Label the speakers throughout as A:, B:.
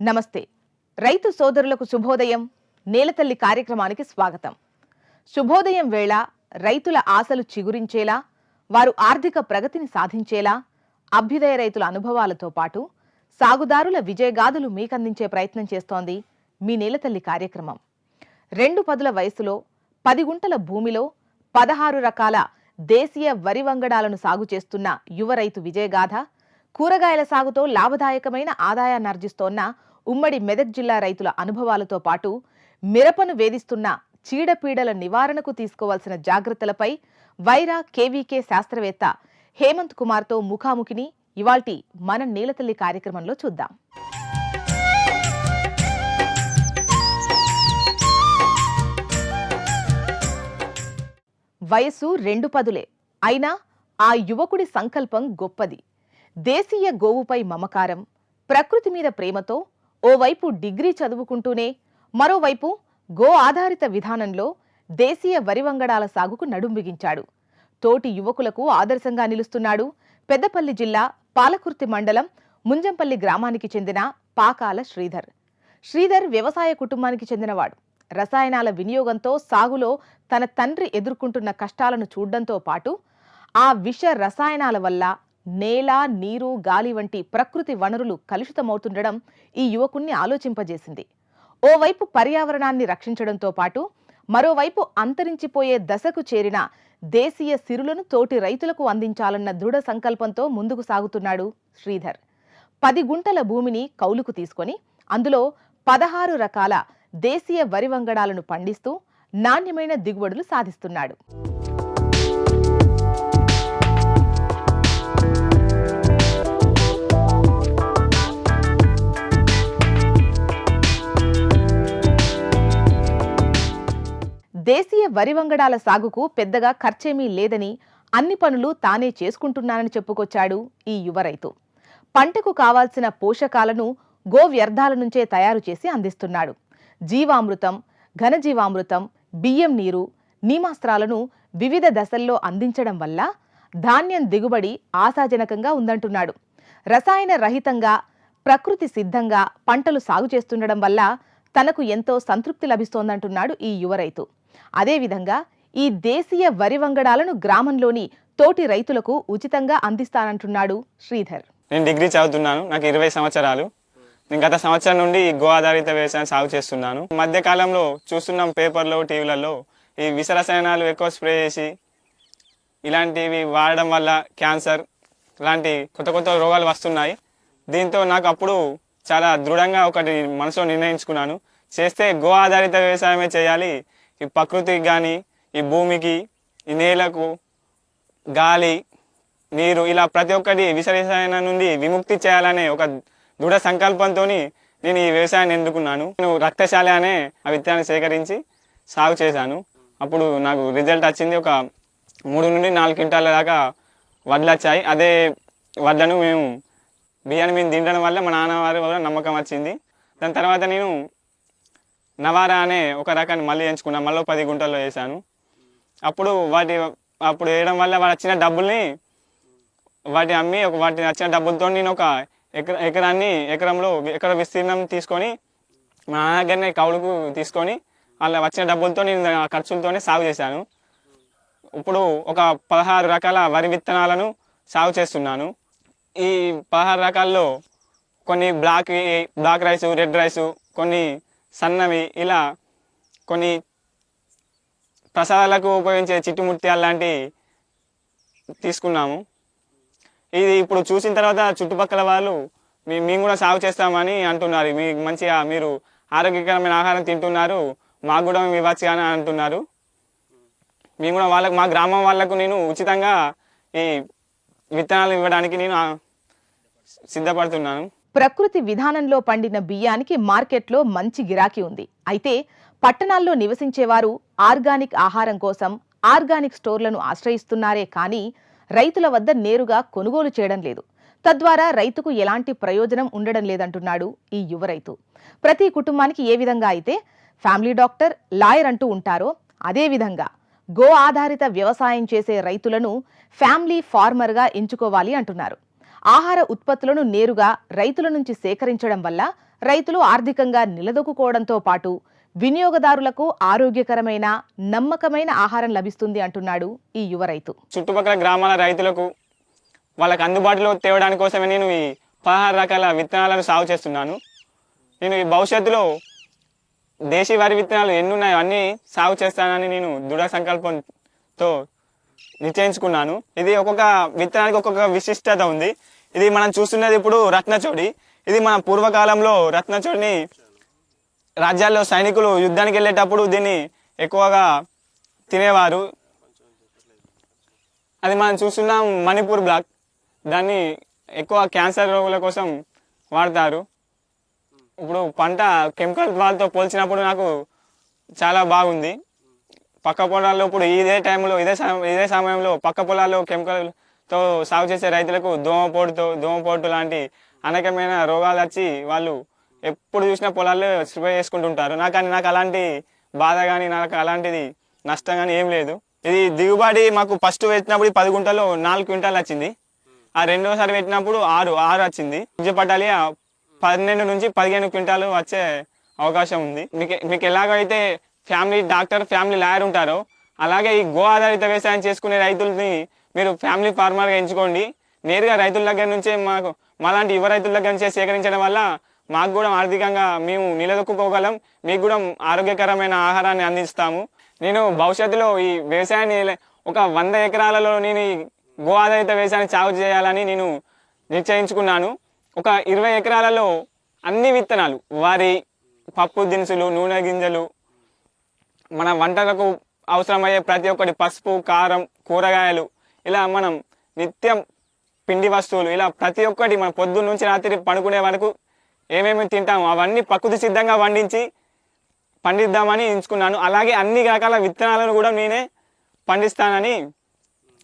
A: నమస్తే. రైతు సోదరులకు శుభోదయం నేలతల్లి కార్యక్రమానికి స్వాగతం. శుభోదయం వేళ రైతుల ఆశలు చిగురించేలా వారు ఆర్థిక ప్రగతిని సాధించేలా అభ్యుదయ రైతుల అనుభవాలతో పాటు సాగుదారుల విజయగాథలు మీకందించే ప్రయత్నం చేస్తోంది మీ నేలతల్లి కార్యక్రమం. రెండు పదుల వయసులో పది గుంటల భూమిలో పదహారు రకాల దేశీయ వరి వంగడాలను సాగు చేస్తున్న యువ రైతు విజయగాథ కూరగాయల సాగుతో లాభదాయకమైన ఆదాయాన్ని ఆర్జిస్తోన్న ఉమ్మడి మెదక్ జిల్లా రైతుల అనుభవాలతో పాటు మిరపను వేధిస్తున్న చీడపీడల నివారణకు తీసుకోవాల్సిన జాగ్రత్తలపై వైరా కేవీకే శాస్త్రవేత్త హేమంత్ కుమార్తో ముఖాముఖిని ఇవాల్టి మన నీలతల్లి కార్యక్రమంలో చూద్దాం. వయసు రెండు పదులే. అయినా ఆ యువకుడి సంకల్పం గొప్పది. దేశీయ గోవుపై మమకారం ప్రకృతి మీద ప్రేమతో ఓవైపు డిగ్రీ చదువుకుంటూనే మరోవైపు గో ఆధారిత విధానంలో దేశీయ వరి వంగడాల సాగుకు నడుంబిగించాడు తోటి యువకులకు ఆదర్శంగా నిలుస్తున్నాడు పెద్దపల్లి జిల్లా పాలకుర్తి మండలం ముంజంపల్లి గ్రామానికి చెందిన పాకాల శ్రీధర్. శ్రీధర్ వ్యవసాయ కుటుంబానికి చెందినవాడు. రసాయనాల వినియోగంతో సాగులో తన తండ్రి ఎదుర్కొంటున్న కష్టాలను చూడడంతో పాటు ఆ విష రసాయనాల వల్ల నేల నీరు గాలి వంటి ప్రకృతి వనరులు కలుషితమవుతుండడం ఈ యువకుణ్ణి ఆలోచింపజేసింది. ఓవైపు పర్యావరణాన్ని రక్షించడంతో పాటు మరోవైపు అంతరించిపోయే దశకు చేరిన దేశీయ సిరులను తోటి రైతులకు అందించాలన్న దృఢ సంకల్పంతో ముందుకు సాగుతున్నాడు శ్రీధర్. పది గుంటల భూమిని కౌలుకు తీసుకొని అందులో పదహారు రకాల దేశీయ వరి వంగడాలను పండిస్తూ నాణ్యమైన దిగుబడులు సాధిస్తున్నాడు. దేశీయ వరి వంగడాల సాగుకు పెద్దగా ఖర్చేమీ లేదని అన్ని పనులు తానే చేసుకుంటున్నానని చెప్పుకొచ్చాడు ఈ యువ రైతు. పంటకు కావాల్సిన పోషకాలను గో వ్యర్థాల నుంచే తయారు చేసి అందిస్తున్నాడు. జీవామృతం ఘనజీవామృతం బియ్యం నీరు నీమాస్త్రాలను వివిధ దశల్లో అందించడం వల్ల ధాన్యం దిగుబడి ఆశాజనకంగా ఉందంటున్నాడు. రసాయన రహితంగా ప్రకృతి సిద్ధంగా పంటలు సాగు చేస్తుండడం వల్ల తనకు ఎంతో సంతృప్తి లభిస్తోందంటున్నాడు ఈ యువ రైతు. అదేవిధంగా ఈ దేశీయ వరి వంగడాలను గ్రామంలోని తోటి రైతులకు ఉచితంగా అందిస్తానంటున్నాడు శ్రీధర్.
B: నేను డిగ్రీ చదువుతున్నాను నాకు ఇరవై సంవత్సరాలు. నేను గత సంవత్సరం నుండి ఈ గో ఆధారిత వ్యవసాయం సాగు చేస్తున్నాను. మధ్యకాలంలో చూస్తున్నాం పేపర్లో టీవీలలో ఈ విష రసాయనాలు ఎక్కువ స్ప్రే చేసి ఇలాంటివి వాడడం వల్ల క్యాన్సర్ ఇలాంటి కొత్త కొత్త రోగాలు వస్తున్నాయి. దీంతో నాకు అప్పుడు చాలా దృఢంగా ఒకటి మనసులో నిర్ణయించుకున్నాను. చేస్తే గో ఆధారిత వ్యవసాయమే చేయాలి ఈ ప్రకృతికి కానీ ఈ భూమికి ఈ నేలకు గాలి నీరు ఇలా ప్రతి ఒక్కటి విష నుండి విముక్తి చేయాలనే ఒక దృఢ సంకల్పంతో నేను ఈ వ్యవసాయాన్ని ఎందుకున్నాను నేను రక్తశాల అనే ఆ విత్తనాన్ని సేకరించి సాగు చేశాను. అప్పుడు నాకు రిజల్ట్ వచ్చింది ఒక మూడు నుండి నాలుగు క్వింటాల దాకా వడ్లు వచ్చాయి. అదే వడ్లను మేము బియ్యాన్ని మేము తినడం వల్ల మా నాన్నవారి వల్ల నమ్మకం వచ్చింది. దాని తర్వాత నేను నవారా అనే ఒక రకాన్ని మళ్ళీ ఎంచుకున్నాను మళ్ళీ పది గుంటల్లో వేసాను అప్పుడు వాటి అప్పుడు వేయడం వల్ల వాడు వచ్చిన డబ్బుల్ని వాటి అమ్మి ఒక వాటి వచ్చిన డబ్బులతో నేను ఒక ఎకర ఎకరాన్ని ఎకరంలో ఎకర విస్తీర్ణం తీసుకొని మా నాన్న దగ్గరనే కౌలుకు తీసుకొని అలా వచ్చిన డబ్బులతో నేను ఖర్చులతోనే సాగు చేశాను. ఇప్పుడు ఒక పదహారు రకాల వరి విత్తనాలను సాగు చేస్తున్నాను. ఈ పదహారు రకాల్లో కొన్ని black black rice red rice కొన్ని సన్నవి ఇలా కొన్ని ప్రసాదాలకు ఉపయోగించే చిట్టుముత్యాలు లాంటి తీసుకున్నాము. ఇది ఇప్పుడు చూసిన తర్వాత చుట్టుపక్కల వాళ్ళు మీ- మేము కూడా సాగు చేస్తామని అంటున్నారు. మీ మంచిగా మీరు ఆరోగ్యకరమైన ఆహారం తింటున్నారు. మాకు కూడా మేము ఇవ్వచ్చు అని అంటున్నారు. మేము కూడా వాళ్ళకు మా గ్రామం వాళ్ళకు నేను ఉచితంగా ఈ విత్తనాలు ఇవ్వడానికి నేను సిద్ధపడుతున్నాను.
A: ప్రకృతి విధానంలో పండిన బియ్యానికి మార్కెట్లో మంచి గిరాకీ ఉంది. అయితే పట్టణాల్లో నివసించేవారు ఆర్గానిక్ ఆహారం కోసం ఆర్గానిక్ స్టోర్లను ఆశ్రయిస్తున్నారే కానీ రైతుల వద్ద నేరుగా కొనుగోలు చేయడం లేదు. తద్వారా రైతుకు ఎలాంటి ప్రయోజనం ఉండడం లేదంటున్నాడు ఈ యువ రైతు. ప్రతి కుటుంబానికి ఏ విధంగా అయితే ఫ్యామిలీ డాక్టర్ లాయర్ అంటూ ఉంటారో అదేవిధంగా గో ఆధారిత వ్యవసాయం చేసే రైతులను ఫ్యామిలీ ఫార్మర్గా ఎంచుకోవాలి అంటున్నారు. ఆహార ఉత్పత్తులను నేరుగా రైతుల నుంచి సేకరించడం వల్ల రైతులు ఆర్థికంగా నిలదొక్కుకోవడంతో పాటు వినియోగదారులకు ఆరోగ్యకరమైన నమ్మకమైన ఆహారం లభిస్తుంది అంటున్నాడు ఈ యువ రైతు.
B: చుట్టుపక్కల గ్రామాల రైతులకు వాళ్ళకి అందుబాటులో తేవడానికి కోసమే నేను ఈ పదహారు రకాల విత్తనాలను సాగు చేస్తున్నాను. నేను ఈ భవిష్యత్తులో దేశీ వరి విత్తనాలు ఎన్నున్నాయో అన్నీ సాగు చేస్తానని నేను దృఢ సంకల్పంతో నిశ్చయించుకున్నాను ఇది ఒక్కొక్క విత్తనానికి ఒక్కొక్క విశిష్టత ఉంది. ఇది మనం చూస్తున్నది ఇప్పుడు రత్నచోడి ఇది మన పూర్వకాలంలో రత్నచోడిని రాజ్యాల్లో సైనికులు యుద్ధానికి వెళ్ళేటప్పుడు దీన్ని ఎక్కువగా తినేవారు. అది మనం చూస్తున్నాం మణిపూర్ బ్లాక్. దాన్ని ఎక్కువ క్యాన్సర్ రోగుల కోసం వాడతారు. ఇప్పుడు పంట కెమికల్ వాళ్ళతో పోల్చినప్పుడు నాకు చాలా బాగుంది. పక్క పొలాల్లో ఇప్పుడు ఇదే టైంలో ఇదే ఇదే సమయంలో పక్క పొలాల్లో కెమికల్తో సాగు చేసే రైతులకు దోమపోటుతో దోమపోటు లాంటి అనేకమైన రోగాలు వచ్చి వాళ్ళు ఎప్పుడు చూసినా పొలాల్లో స్ప్రే చేసుకుంటుంటారు. నాకు నాకు అలాంటి బాధ కానీ నాకు అలాంటిది నష్టం కానీ ఏం లేదు. ఇది దిగుబడి మాకు ఫస్ట్ పెట్టినప్పుడు పది గుంటలు నాలుగు క్వింటాలు వచ్చింది. ఆ రెండోసారి పెట్టినప్పుడు ఆరు ఆరు వచ్చింది. పట్టాలి పన్నెండు నుంచి పదిహేను క్వింటాలు వచ్చే అవకాశం ఉంది. మీకు మీకు ఎలాగైతే ఫ్యామిలీ డాక్టర్ ఫ్యామిలీ లాయర్ ఉంటారో. అలాగే ఈ గో ఆధారిత వ్యవసాయం చేసుకునే రైతుల్ని మీరు ఫ్యామిలీ ఫార్మర్గా ఎంచుకోండి. నేరుగా రైతుల దగ్గర నుంచే మాకు మాలాంటి యువ రైతుల దగ్గర నుంచే సేకరించడం వల్ల మాకు కూడా ఆర్థికంగా మేము నిలదొక్కుకోగలం. మీకు కూడా ఆరోగ్యకరమైన ఆహారాన్ని అందిస్తాము. నేను భవిష్యత్తులో ఈ వ్యవసాయాన్ని ఒక వంద ఎకరాలలో నేను ఈ గో ఆధారిత వ్యవసాయాన్ని సాగు చేయాలని నేను నిశ్చయించుకున్నాను. ఒక ఇరవై ఎకరాలలో అన్ని విత్తనాలు వరి పప్పు దినుసులు నూనె గింజలు మన వంటలకు అవసరమయ్యే ప్రతి ఒక్కటి పసుపు కారం కూరగాయలు. ఇలా మనం నిత్యం పిండి వస్తువులు ఇలా ప్రతి ఒక్కటి మన పొద్దున్న నుంచి రాత్రి పడుకునే వరకు ఏమేమి తింటామో అవన్నీ ప్రకృతి సిద్ధంగా వండించి పండిద్దామని ఎంచుకున్నాను. అలాగే అన్ని రకాల విత్తనాలను కూడా నేనే పండిస్తానని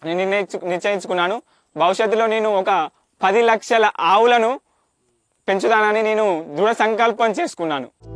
B: నేను నిర్ణయించు నిశ్చయించుకున్నాను భవిష్యత్తులో నేను ఒక పది లక్షల ఆవులను పెంచుతానని నేను దృఢ సంకల్పం చేసుకున్నాను.